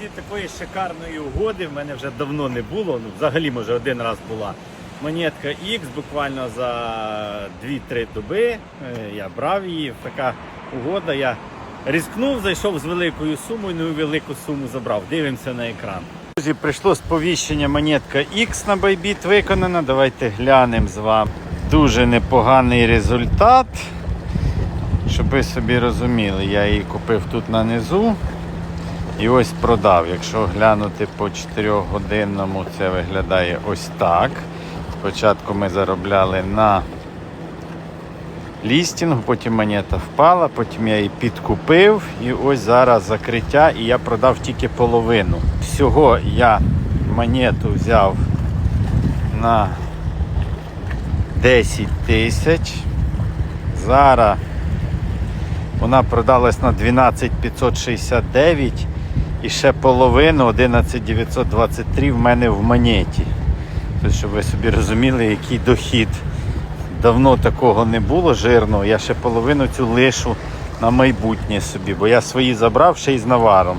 Друзі, такої шикарної угоди в мене вже давно не було. Ну, взагалі, може, один раз була. Монетка X буквально за 2-3 доби. Е, Я брав її. Така угода. Я ризикнув, зайшов з великою сумою, ну і велику суму забрав. Дивимося на екран. Друзі, прийшло сповіщення монетка X на Bybit виконана. Давайте глянемо з вами. Дуже непоганий результат. Щоб ви собі розуміли, я її купив тут на низу. І ось продав. Якщо глянути по 4-годинному, це виглядає ось так. Спочатку ми заробляли на лістінгу, потім монета впала, потім я її підкупив. І ось зараз закриття, і я продав тільки половину. Всього я монету взяв на 10 тисяч. Зараз вона продалась на 12 569 і ще половину 11923 в мене в монеті. Тобто, щоб ви собі розуміли, який дохід. Давно такого не було жирного. Я ще половину цю лишу на майбутнє собі, бо я свої забрав ще й з наваром.